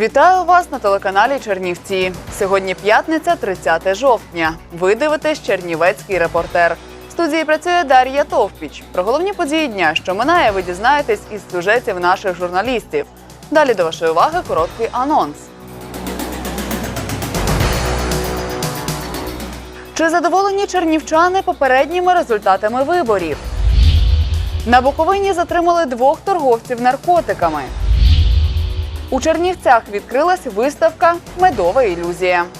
Вітаю вас на телеканалі Чернівці. Сьогодні п'ятниця, 30 жовтня. Ви дивитесь Чернівецький репортер. В студії працює Дар'я Товпіч. Про головні події дня, що минає, ви дізнаєтесь із сюжетів наших журналістів. Далі до вашої уваги короткий анонс. Чи задоволені чернівчани попередніми результатами виборів? На Буковині затримали двох торговців наркотиками. У Чернівцях відкрилась виставка Медова ілюзія. –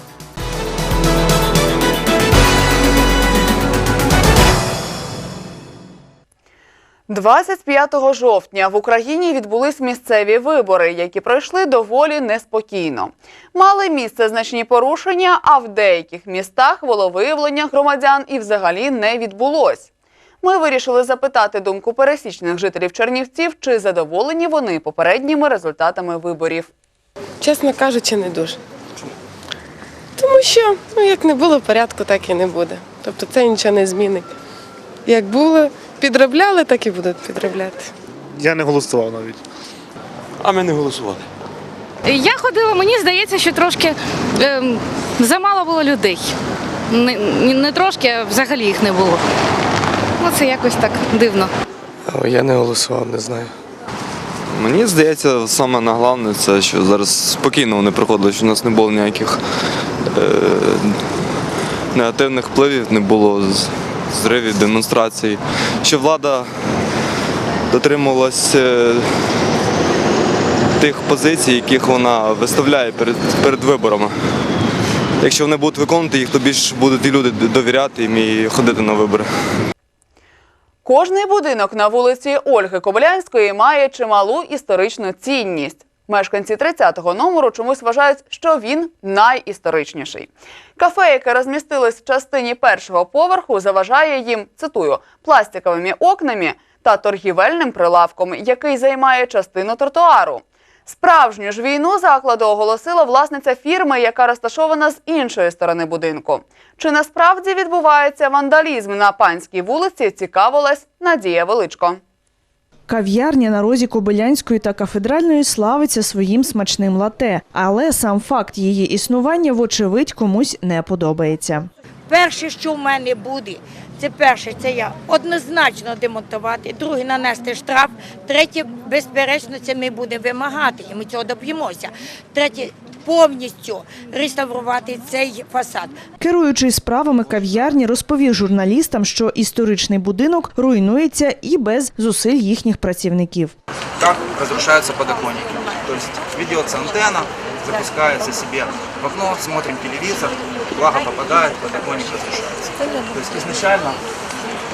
25 жовтня в Україні відбулись місцеві вибори, які пройшли доволі неспокійно. Мали місце значні порушення, а в деяких містах волевиявлення громадян і взагалі не відбулось. Ми вирішили запитати думку пересічних жителів Чернівців, чи задоволені вони попередніми результатами виборів. Чесно кажучи, не дуже. Тому що ну, як не було порядку, так і не буде. Тобто це нічого не змінить. Як було, підробляли, так і будуть підробляти. Я не голосував навіть. А ми не голосували. Я ходила, мені здається, що трошки ем, замало було людей. Не, не трошки, а взагалі їх не було. Ну, це якось так дивно. Я не голосував, не знаю. Мені здається, саме головне це, що зараз спокійно вони проходили, що у нас не було ніяких е, негативних впливів, не було зривів, демонстрацій. Що влада дотримувалась е, тих позицій, яких вона виставляє перед, перед виборами. Якщо вони будуть виконувати їх, то більш будуть і люди довіряти їм і ходити на вибори. Кожний будинок на вулиці Ольги Кобилянської має чималу історичну цінність. Мешканці 30-го номеру чомусь вважають, що він найісторичніший. Кафе, яке розмістилось в частині першого поверху, заважає їм, цитую, пластиковими окнами та торгівельним прилавком, який займає частину тротуару. Справжню ж війну закладу оголосила власниця фірми, яка розташована з іншої сторони будинку. Чи насправді відбувається вандалізм на панській вулиці? Цікавилась Надія Величко. Кав'ярня на розі Кобилянської та кафедральної славиться своїм смачним лате, але сам факт її існування, вочевидь, комусь не подобається. Перше, що в мене буде, це перше, це я однозначно демонтувати, друге нанести штраф, третє, безперечно, це ми будемо вимагати, і ми цього доб'ємося. Третє повністю реставрувати цей фасад. Керуючий справами кав'ярні розповів журналістам, що історичний будинок руйнується і без зусиль їхніх працівників. как разрушаются подоконники. То есть ведется антенна, запускается себе в окно, смотрим телевизор, влага попадает, подоконник разрушается. То есть изначально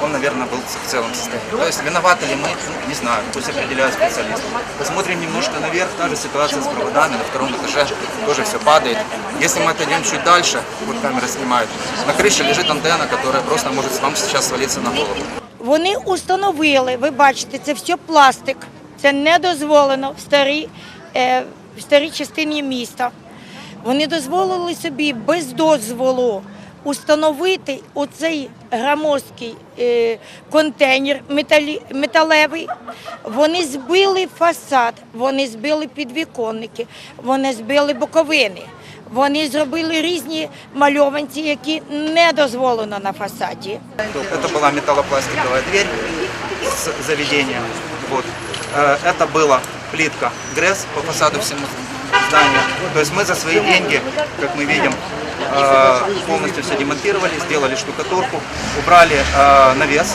он, наверное, был в целом состоянии. То есть виноваты ли мы, ну, не знаю, пусть определяют специалисты. Посмотрим немножко наверх, та же ситуация с проводами, на втором этаже тоже все падает. Если мы отойдем чуть дальше, вот камера снимает, на крыше лежит антенна, которая просто может вам сейчас свалиться на голову. Вони установили, ви бачите, це все пластик. Це не дозволено в старій, е, в старій частині міста. Вони дозволили собі без дозволу установити оцей громоздкий е, контейнер металевий. Вони збили фасад, вони збили підвіконники, вони збили боковини. Вони зробили різні мальованці, які не дозволено на фасаді. Это была металлопластиковая дверь с заведения. Вот. Э, Это была плитка ГРЭС по фасаду всему зданию. То есть мы за свои деньги, как мы видим, э, полностью все демонтировали, сделали штукатурку, убрали э, навес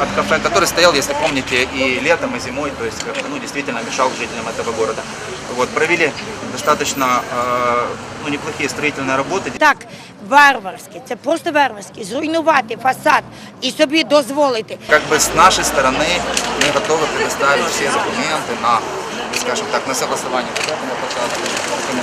от кафе, который стоял, если помните, и летом, и зимой, то есть как бы, ну, действительно мешал жителям этого города. Вот, провели достаточно э, ну, неплохие строительные работы. Так, варварське, це просто варварське. Зруйнувати фасад і собі дозволити. Как бы с нашей стороны мы готовы предоставить все документы на, скажем так, на согласування вот початку,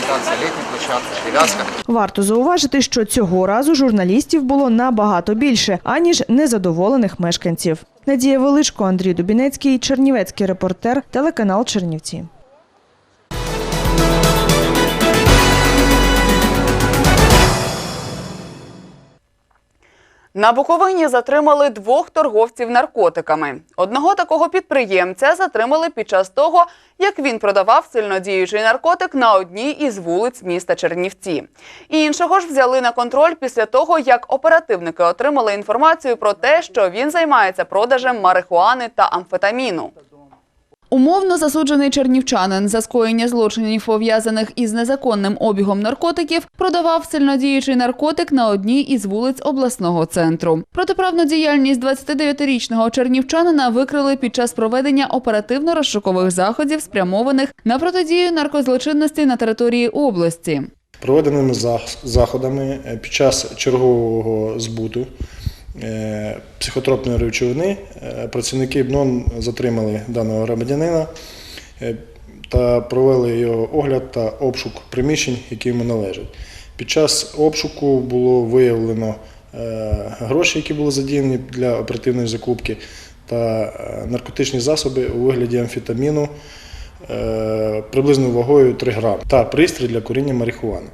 фасада, літніх летней привязка. Варто зауважити, що цього разу журналістів було набагато більше, аніж незадоволених мешканців. Надія Величко, Андрій Дубінецький, Чернівецький репортер, телеканал Чернівці. На Буковині затримали двох торговців наркотиками. Одного такого підприємця затримали під час того, як він продавав сильнодіючий наркотик на одній із вулиць міста Чернівці. Іншого ж взяли на контроль після того, як оперативники отримали інформацію про те, що він займається продажем марихуани та амфетаміну. Умовно засуджений чернівчанин за скоєння злочинів, пов'язаних із незаконним обігом наркотиків, продавав сильнодіючий наркотик на одній із вулиць обласного центру. Протиправну діяльність 29-річного чернівчанина викрили під час проведення оперативно-розшукових заходів, спрямованих на протидію наркозлочинності на території області. Проведеними зах- заходами е, під час чергового збуту психотропної речовини е, працівники БНОН затримали даного громадянина е, та провели його огляд та обшук приміщень, які йому належать. Під час обшуку було виявлено е, гроші, які були задіяні для оперативної закупки, та е, наркотичні засоби у вигляді амфетаміну е, приблизно вагою 3 грами та пристрій для куріння марихуани.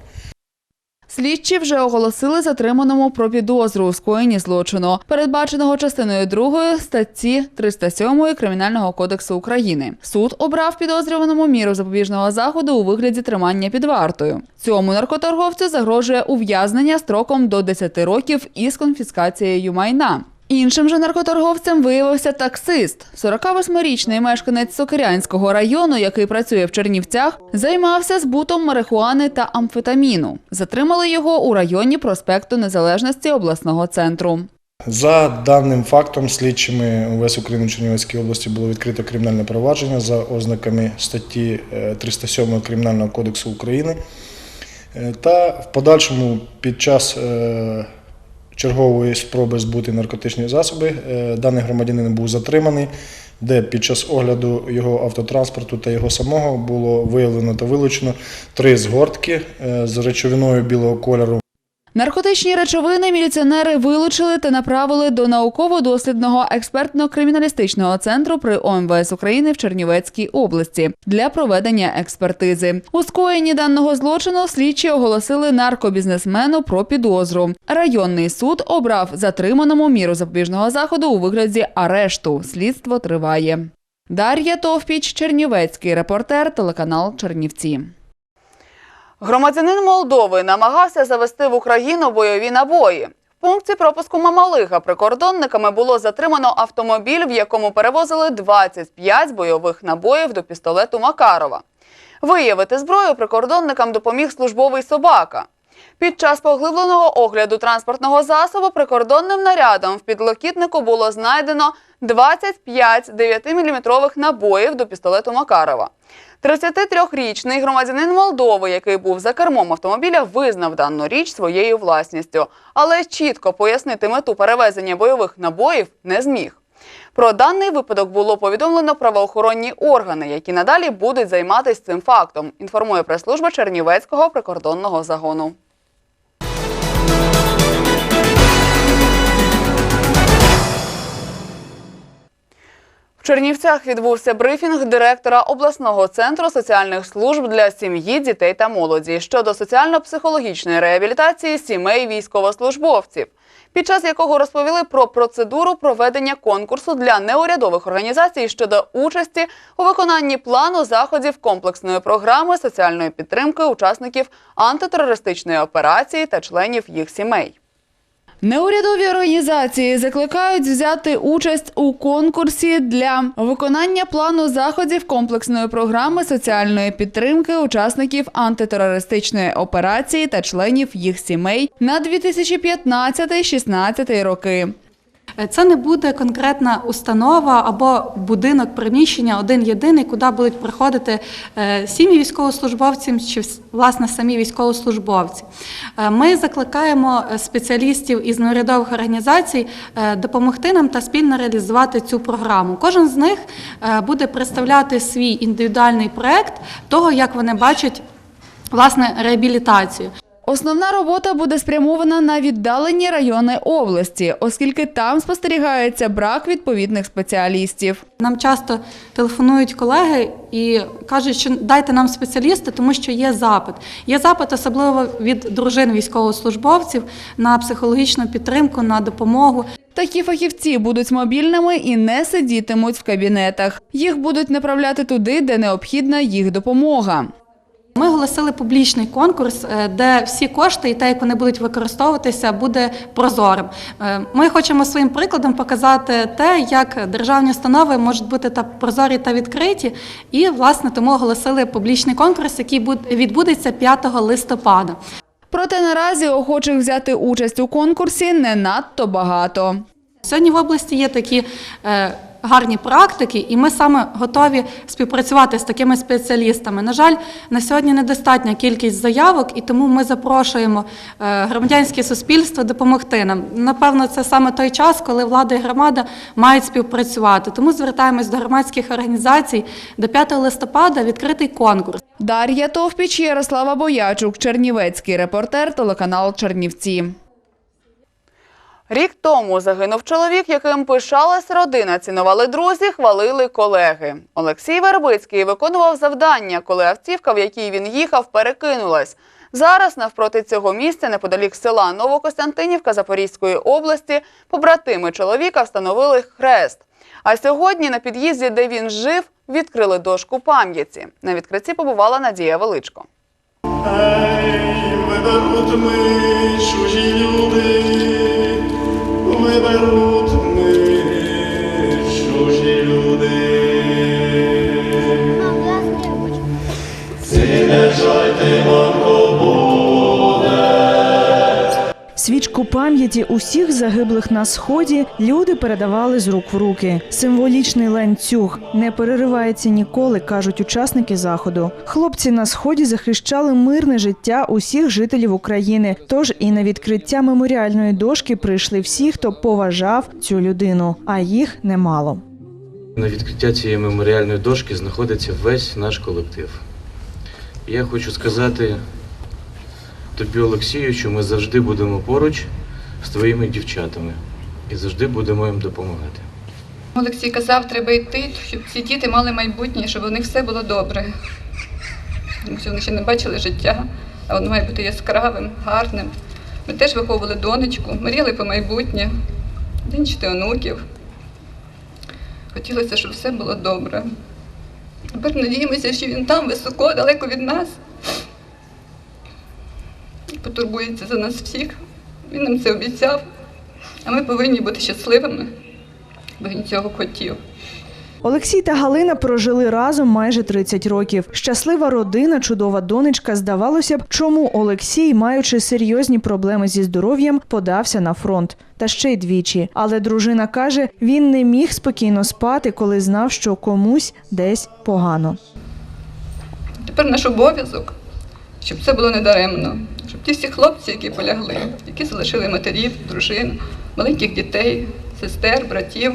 Слідчі вже оголосили затриманому про підозру у скоєнні злочину, передбаченого частиною 2 статті 307 Кримінального кодексу України. Суд обрав підозрюваному міру запобіжного заходу у вигляді тримання під вартою. Цьому наркоторговцю загрожує ув'язнення строком до 10 років із конфіскацією майна. Іншим же наркоторговцем виявився таксист. 48-річний мешканець Сокирянського району, який працює в Чернівцях, займався збутом марихуани та амфетаміну. Затримали його у районі проспекту Незалежності обласного центру. За даним фактом, слідчими УВС України в Чернівецькій області було відкрито кримінальне провадження за ознаками статті е, 307 Кримінального кодексу України. Е, Та в подальшому під час е, чергової спроби збути наркотичні засоби е, даний громадянин був затриманий, де під час огляду його автотранспорту та його самого було виявлено та вилучено три згортки е, з речовиною білого кольору. Наркотичні речовини міліціонери вилучили та направили до науково-дослідного експертно-криміналістичного центру при ОМВС України в Чернівецькій області для проведення експертизи. У скоєнні даного злочину слідчі оголосили наркобізнесмену про підозру. Районний суд обрав затриманому міру запобіжного заходу у вигляді арешту. Слідство триває. Дар'я Товпіч, Чернівецький репортер, телеканал Чернівці. Громадянин Молдови намагався завести в Україну бойові набої. В пункті пропуску Мамалига прикордонниками було затримано автомобіль, в якому перевозили 25 бойових набоїв до пістолету Макарова. Виявити зброю прикордонникам допоміг службовий собака. Під час поглибленого огляду транспортного засобу прикордонним нарядом в підлокітнику було знайдено 25 9-мм набоїв до пістолету Макарова. 33-річний громадянин Молдови, який був за кермом автомобіля, визнав дану річ своєю власністю, але чітко пояснити мету перевезення бойових набоїв не зміг. Про даний випадок було повідомлено правоохоронні органи, які надалі будуть займатися цим фактом. Інформує прес-служба Чернівецького прикордонного загону. Чернівцях відбувся брифінг директора обласного центру соціальних служб для сім'ї, дітей та молоді щодо соціально-психологічної реабілітації сімей військовослужбовців, під час якого розповіли про процедуру проведення конкурсу для неурядових організацій щодо участі у виконанні плану заходів комплексної програми соціальної підтримки учасників антитерористичної операції та членів їх сімей. Неурядові організації закликають взяти участь у конкурсі для виконання плану заходів комплексної програми соціальної підтримки учасників антитерористичної операції та членів їх сімей на 2015-16 роки. Це не буде конкретна установа або будинок приміщення один єдиний, куди будуть приходити е, сім'ї військовослужбовців чи власне самі військовослужбовці. Е, Ми закликаємо е, спеціалістів із неурядових організацій е, допомогти нам та спільно реалізувати цю програму. Кожен з них е, буде представляти свій індивідуальний проект того, як вони бачать власне реабілітацію. Основна робота буде спрямована на віддалені райони області, оскільки там спостерігається брак відповідних спеціалістів. Нам часто телефонують колеги і кажуть, що дайте нам спеціалісти, тому що є запит. Є запит особливо від дружин військовослужбовців на психологічну підтримку, на допомогу. Такі фахівці будуть мобільними і не сидітимуть в кабінетах. Їх будуть направляти туди, де необхідна їх допомога. Ми оголосили публічний конкурс, е, де всі кошти і те, як вони будуть використовуватися, буде прозорим. Е, Ми хочемо своїм прикладом показати те, як державні установи можуть бути та прозорі та відкриті. І власне тому оголосили публічний конкурс, який відбудеться 5 листопада. Проте наразі охочих взяти участь у конкурсі не надто багато. Сьогодні в області є такі е, гарні практики, і ми саме готові співпрацювати з такими спеціалістами. На жаль, на сьогодні недостатня кількість заявок, і тому ми запрошуємо е, громадянське суспільство допомогти нам. Напевно, це саме той час, коли влада і громада мають співпрацювати. Тому звертаємось до громадських організацій. До 5 листопада відкритий конкурс. Дар'я Товпіч, Ярослава Боячук, Чернівецький репортер, телеканал Чернівці. Рік тому загинув чоловік, яким пишалась родина, цінували друзі, хвалили колеги. Олексій Вербицький виконував завдання, коли автівка, в якій він їхав, перекинулась. Зараз навпроти цього місця, неподалік села Новокостянтинівка Запорізької області, побратими чоловіка встановили хрест. А сьогодні на під'їзді, де він жив, відкрили дошку пам'яті. На відкритті побувала Надія Величко. Виберуть ми чужі люди, виберуть пам'яті усіх загиблих на сході люди передавали з рук в руки. Символічний ланцюг не переривається ніколи, кажуть учасники заходу. Хлопці на сході захищали мирне життя усіх жителів України. Тож і на відкриття меморіальної дошки прийшли всі, хто поважав цю людину, а їх немало. На відкриття цієї меморіальної дошки знаходиться весь наш колектив. Я хочу сказати тобі, Олексію, що ми завжди будемо поруч з твоїми дівчатами і завжди будемо їм допомагати. Олексій казав, треба йти, щоб ці діти мали майбутнє, щоб у них все було добре. Тому що вони ще не бачили життя, а воно має бути яскравим, гарним. Ми теж виховували донечку, мріяли по майбутнє, дінчити онуків. Хотілося, щоб все було добре. Тепер надіємося, що він там високо, далеко від нас. Потурбується за нас всіх. Він нам це обіцяв. А ми повинні бути щасливими, бо він цього хотів. Олексій та Галина прожили разом майже 30 років. Щаслива родина, чудова донечка. Здавалося б, чому Олексій, маючи серйозні проблеми зі здоров'ям, подався на фронт. Та ще й двічі. Але дружина каже, він не міг спокійно спати, коли знав, що комусь десь погано. Тепер наш обов'язок, щоб це було недаремно, щоб ті всі хлопці, які полягли, які залишили матерів, дружин, маленьких дітей, сестер, братів,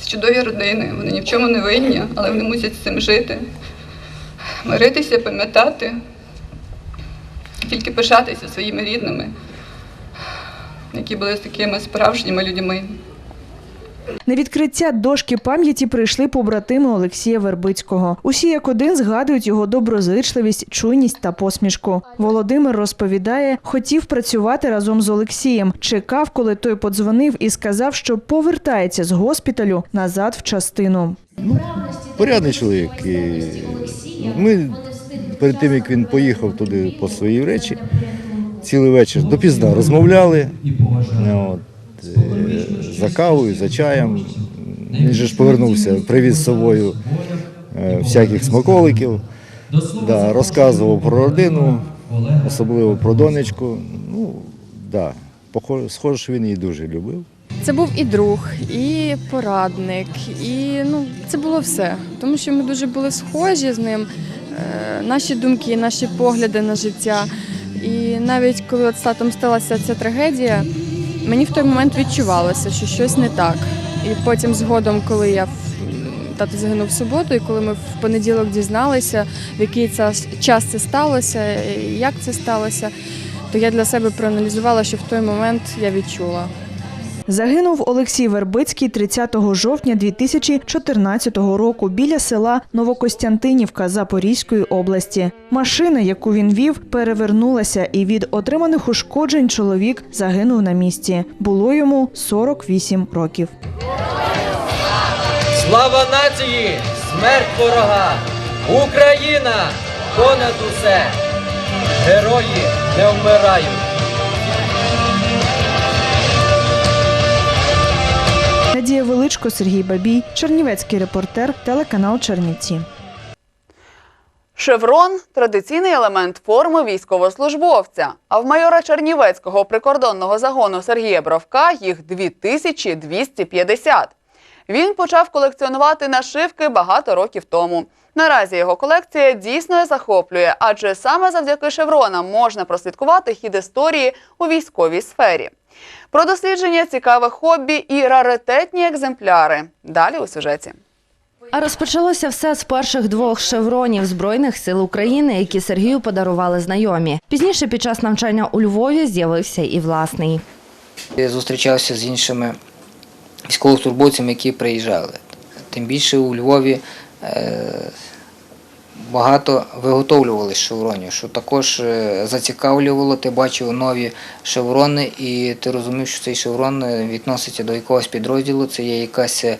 з чудові родини. Вони ні в чому не винні, але вони мусять з цим жити, миритися, пам'ятати, тільки пишатися своїми рідними, які були такими справжніми людьми. На відкриття дошки пам'яті прийшли побратими Олексія Вербицького. Усі як один згадують його доброзичливість, чуйність та посмішку. Володимир розповідає, хотів працювати разом з Олексієм. Чекав, коли той подзвонив і сказав, що повертається з госпіталю назад в частину. порядний чоловік. Ми перед тим, як він поїхав туди по свої речі, цілий вечір допізна розмовляли от, за кавою, за чаєм. Він же ж повернувся, привіз з собою е, всяких смаколиків, да, розказував про родину, особливо про донечку. Ну, да, схоже, що він її дуже любив. Це був і друг, і порадник, і ну це було все. Тому що ми дуже були схожі з ним. е, Наші думки, наші погляди на життя. І навіть коли от з татом сталася ця трагедія, мені в той момент відчувалося, що щось не так. І потім, згодом, коли я тато загинув в суботу, і коли ми в понеділок дізналися, в який час це сталося, як це сталося, то я для себе проаналізувала, що в той момент я відчула. Загинув Олексій Вербицький 30 жовтня 2014 року біля села Новокостянтинівка Запорізької області. Машина, яку він вів, перевернулася, і від отриманих ушкоджень чоловік загинув на місці. Було йому 48 років. Слава нації! Смерть ворога! Україна понад усе! Герої не вмирають! Надія Величко, Сергій Бабій, Чернівецький репортер, телеканал Чернівці. Шеврон традиційний елемент форми військовослужбовця. А в майора Чернівецького прикордонного загону Сергія Бровка їх 2250. Він почав колекціонувати нашивки багато років тому. Наразі його колекція дійсно захоплює, адже саме завдяки шевронам можна прослідкувати хід історії у військовій сфері. Про дослідження цікавих хобі і раритетні екземпляри. Далі у сюжеті. А розпочалося все з перших двох шевронів Збройних сил України, які Сергію подарували знайомі. Пізніше під час навчання у Львові з'явився і власний. Я зустрічався з іншими військовослужбовцями, які приїжджали. Тим більше у Львові е, багато виготовлювали шевронів, що також е, зацікавлювало, ти бачив нові шеврони, і ти розумів, що цей шеврон е, відноситься до якогось підрозділу, це є якась е,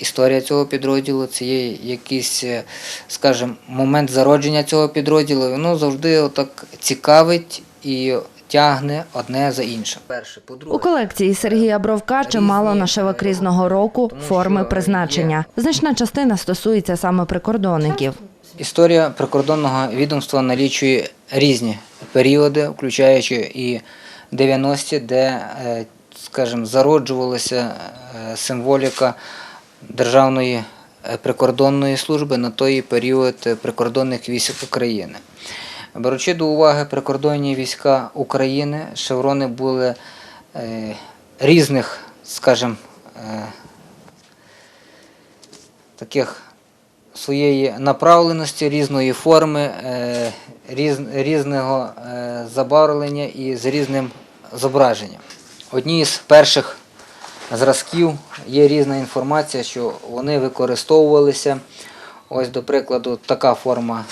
історія цього підрозділу, це є якийсь, скажімо, момент зародження цього підрозділу. Воно завжди отак цікавить і тягне одне за іншим. Перше, У колекції Сергія Бровка чимало нашивок різного року, форми призначення. Значна частина стосується саме прикордонників. Історія прикордонного відомства налічує різні періоди, включаючи і 90-ті, де, е, скажімо, зароджувалася е, символіка Державної е, прикордонної служби на той період прикордонних військ України. Беручи до уваги прикордонні війська України, шеврони були різних, скажімо, таких своєї направленості, різної форми, е, різ, різного е, забарвлення і з різним зображенням. Одні з перших зразків є різна інформація, що вони використовувалися. Ось, до прикладу, така форма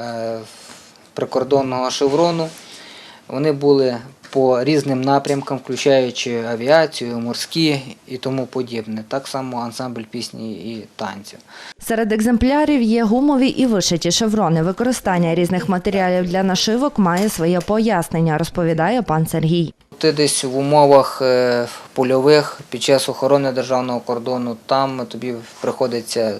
е, прикордонного шеврону. Вони були по різним напрямкам, включаючи авіацію, морські і тому подібне. Так само ансамбль пісні і танців. Серед екземплярів є гумові і вишиті шеврони. Використання різних матеріалів для нашивок має своє пояснення, розповідає пан Сергій. Ти десь в умовах е, польових під час охорони державного кордону, там тобі приходиться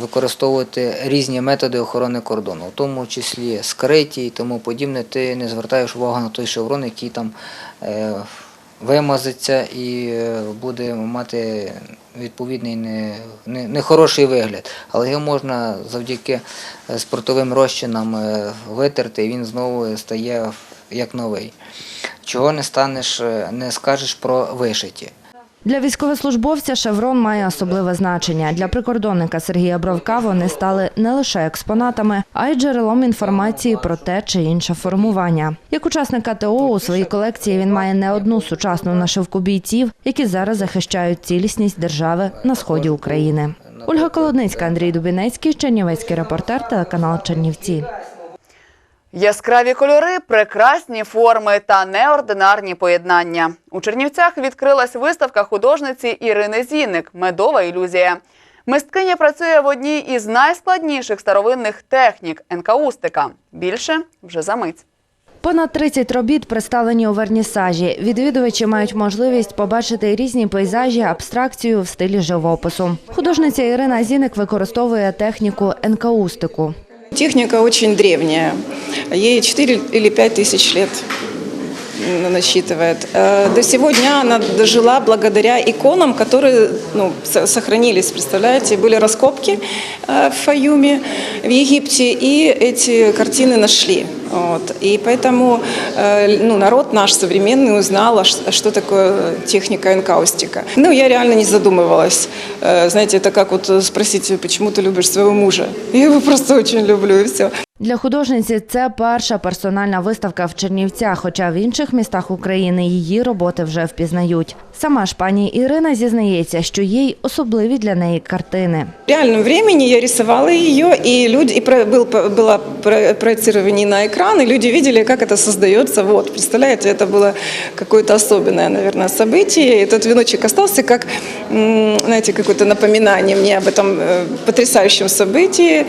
використовувати різні методи охорони кордону, в тому числі скриті і тому подібне. Ти не звертаєш увагу на той шеврон, який там е, вимазиться і е, буде мати відповідний не, не, нехороший вигляд. Але його можна завдяки е, спиртовим розчинам витерти, і він знову стає як новий. Чого не станеш, не скажеш про вишиті. Для військовослужбовця шеврон має особливе значення. Для прикордонника Сергія Бровка вони стали не лише експонатами, а й джерелом інформації про те чи інше формування. Як учасник АТО у своїй колекції він має не одну сучасну нашивку бійців, які зараз захищають цілісність держави на сході України. Ольга Колодницька, Андрій Дубінецький, Чернівецький репортер, телеканал Чернівці. Яскраві кольори, прекрасні форми та неординарні поєднання. У Чернівцях відкрилась виставка художниці Ірини Зінник Медова ілюзія. Мисткиня працює в одній із найскладніших старовинних технік енкаустика. Більше вже за мить. Понад 30 робіт представлені у вернісажі. Відвідувачі мають можливість побачити різні пейзажі, абстракцію в стилі живопису. Художниця Ірина Зіник використовує техніку енкаустику. Техника очень древняя. Ей 4 или 5 тысяч лет м, насчитывает. Э, До сего дня она дожила благодаря иконам, которые ну, со- сохранились, представляете, были раскопки э, в Фаюме, в Египте, и эти картины нашли. Вот. И поэтому э, ну, народ наш современный узнал, а ш- а что такое техника энкаустика. Ну, я реально не задумывалась. Э, Знаете, это как вот э, спросить, почему ты любишь своего мужа? Я его просто очень люблю, и все. Для художниці це перша персональна виставка в Чернівцях, хоча в інших містах України її роботи вже впізнають. Сама ж пані Ірина зізнається, що є й особливі для неї картини. В реальном времени я рисовала ее, и люди и про- был, было про- проецирование на экран, и люди видели, как это создается. Вот, представляете, это было какое-то особенное, наверное, событие. И этот веночек остался как, м, знаете, какое-то напоминание мне об этом э, потрясающем событии.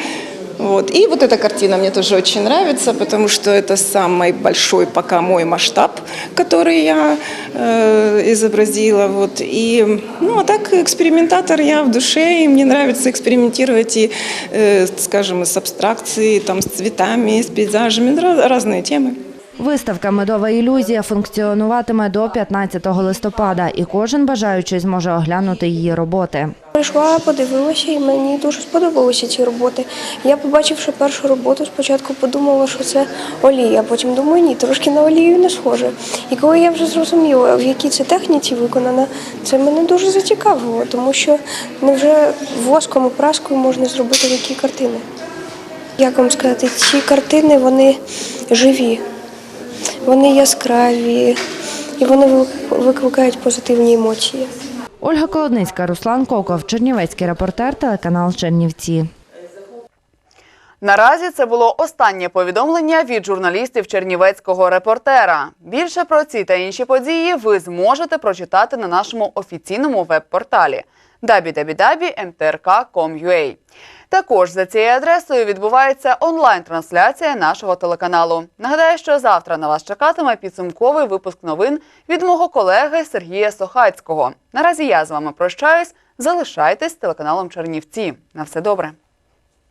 Вот. И вот эта картина мне тоже очень нравится, потому что это самый большой пока мой масштаб, который я э, изобразила. Вот. И, ну, а так экспериментатор я в душе, и мне нравится экспериментировать и, э, скажем, и с абстракцией, там, с цветами, с пейзажами, раз- разные темы. Виставка Медова ілюзія функціонуватиме до 15 листопада, і кожен бажаючий зможе оглянути її роботи. Прийшла, подивилася, і мені дуже сподобалися ці роботи. Я, побачивши першу роботу, спочатку подумала, що це олія, а потім думаю, ні, трошки на олію не схоже. І коли я вже зрозуміла, в якій це техніці виконана, це мене дуже зацікавило, тому що невже воском і праскою можна зробити такі картини. Як вам сказати, ці картини вони живі, вони яскраві і вони викликають позитивні емоції. Ольга Колодницька, Руслан Коков, Чернівецький репортер, телеканал Чернівці. Наразі це було останнє повідомлення від журналістів Чернівецького репортера. Більше про ці та інші події ви зможете прочитати на нашому офіційному веб-порталі www.mtrk.com.ua. Також за цією адресою відбувається онлайн-трансляція нашого телеканалу. Нагадаю, що завтра на вас чекатиме підсумковий випуск новин від мого колеги Сергія Сохацького. Наразі я з вами прощаюсь. Залишайтесь телеканалом Чернівці. На все добре.